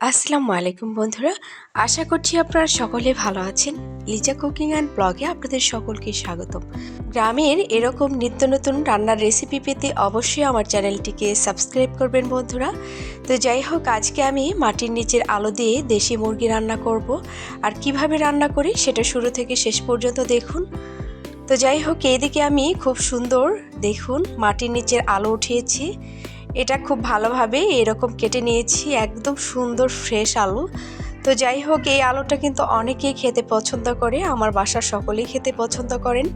আসসালামু আলাইকুম বন্ধুরা। আশা করছি আপনারা সকলে ভালো আছেন। লিজা কুকিং অ্যান্ড ব্লগে আপনাদের সকলকে স্বাগতম। গ্রামের এরকম নিত্য নতুন রান্নার রেসিপি পেতে অবশ্যই আমার চ্যানেলটিকে সাবস্ক্রাইব করবেন বন্ধুরা। তো যাই হোক, আজকে আমি মাটির নিচের আলো দিয়ে দেশি মুরগি রান্না করব। আর কীভাবে রান্না করি সেটা শুরু থেকে শেষ পর্যন্ত দেখুন। তো যাই হোক, এইদিকে আমি খুব সুন্দর দেখুন মাটির নিচের আলো উঠিয়েছি। এটা খুব ভালোভাবে এরকম কেটে নিয়েছি, একদম সুন্দর ফ্রেশ আলু। তো যাই হোক, এই আলুটা কিন্তু অনেকেই খেতে পছন্দ করে, আমার বাসার সকলেই খেতে পছন্দ করেন।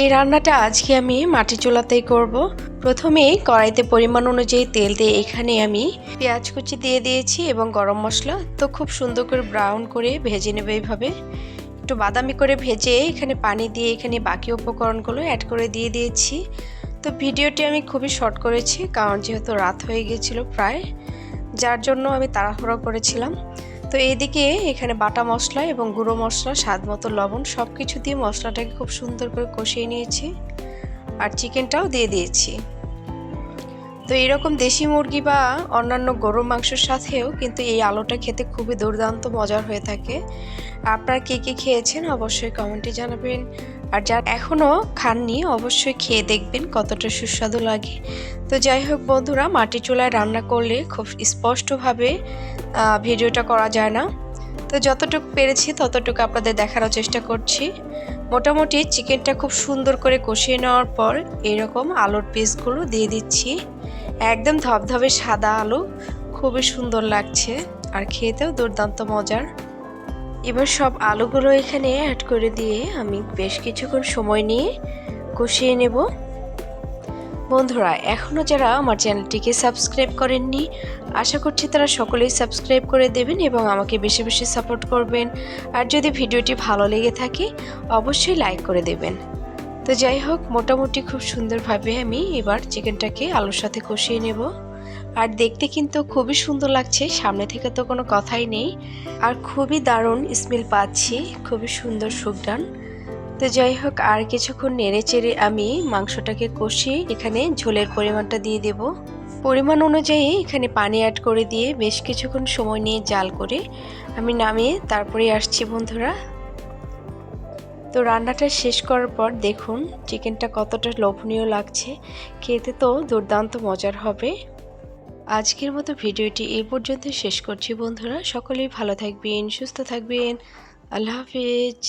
এই রান্নাটা আজকে আমি মাটি চুলাতেই করব। প্রথমে কড়াইতে পরিমাণ অনুযায়ী তেল দিয়ে এখানে আমি পেঁয়াজ কুচি দিয়ে দিয়েছি এবং গরম মশলা। তো খুব সুন্দর করে ব্রাউন করে ভেজে নেবে এইভাবে। একটু বাদামি করে ভেজে এখানে পানি দিয়ে এখানে বাকি উপকরণগুলো অ্যাড করে দিয়ে দিয়েছি। তো ভিডিওটি আমি খুবই শর্ট করেছি, কারণ যেহেতু রাত হয়ে গিয়েছিল প্রায়, যার জন্য আমি তাড়াহুড়ো করেছিলাম। তো এইদিকে এখানে বাটা মশলা এবং গুঁড়ো মশলা, স্বাদ মতো লবণ সব কিছু দিয়ে মশলাটাকে খুব সুন্দর করে কষিয়ে নিয়েছি। আর চিকেনটাও দিয়ে দিয়েছি। তো এরকম দেশি মুরগি বা অন্যান্য গরুর মাংসের সাথেও কিন্তু এই আলুটা খেতে খুবই দুর্দান্ত মজার হয়ে থাকে। আপনারা কে কে খেয়েছেন অবশ্যই কমেন্টে জানাবেন। আর যারা এখনও খাননি, অবশ্যই খেয়ে দেখবেন কতটা সুস্বাদু লাগে। তো যাই হোক বন্ধুরা, মাটি চুলায় রান্না করলে খুব স্পষ্টভাবে ভিডিওটা করা যায় না। তো যতটুকু পেরেছি ততটুকু আপনাদের দেখানোর চেষ্টা করছি। মোটামুটি চিকেনটা খুব সুন্দর করে কষিয়ে নেওয়ার পর এরকম আলুর পিসগুলো দিয়ে দিচ্ছি। একদম ধবধবে সাদা আলু, খুবই সুন্দর লাগছে আর খেতেও দুর্দান্ত মজার। এবার সব আলুগুলো এখানে অ্যাড করে দিয়ে আমি বেশ কিছুক্ষণ সময় নিয়ে কষিয়ে নেব। বন্ধুরা এখনও যারা আমার চ্যানেলটিকে সাবস্ক্রাইব করেননি, আশা করছি তারা সকলেই সাবস্ক্রাইব করে দেবেন এবং আমাকে বেশি বেশি সাপোর্ট করবেন। আর যদি ভিডিওটি ভালো লেগে থাকে, অবশ্যই লাইক করে দেবেন। তো যাই হোক, মোটামুটি খুব সুন্দরভাবে আমি এবার চিকেনটাকে আলুর সাথে কষিয়ে নেব। আর দেখতে কিন্তু খুবই সুন্দর লাগছে, সামনে থেকে তো কোনো কথাই নেই। আর খুবই দারুণ স্মেল পাচ্ছি, খুবই সুন্দর সুগডান তো যাই হোক, আর কিছুক্ষণ নেড়ে চেড়ে আমি মাংসটাকে কষিয়ে এখানে ঝোলের পরিমাণটা দিয়ে দেব। পরিমাণ অনুযায়ী এখানে পানি অ্যাড করে দিয়ে বেশ কিছুক্ষণ সময় নিয়ে জাল করে আমি নামিয়ে তারপরে আসছি বন্ধুরা। তো রান্নাটা শেষ করার পর দেখুন চিকেনটা কতটা লোভনীয় লাগছে। খেতে তো দুর্দান্ত মজার হবে। আজকের মতো ভিডিওটি এই পর্যন্ত শেষ করছি বন্ধুরা। সকলেই ভালো থাকবেন, সুস্থ থাকবেন। আল্লাহ হাফিজ।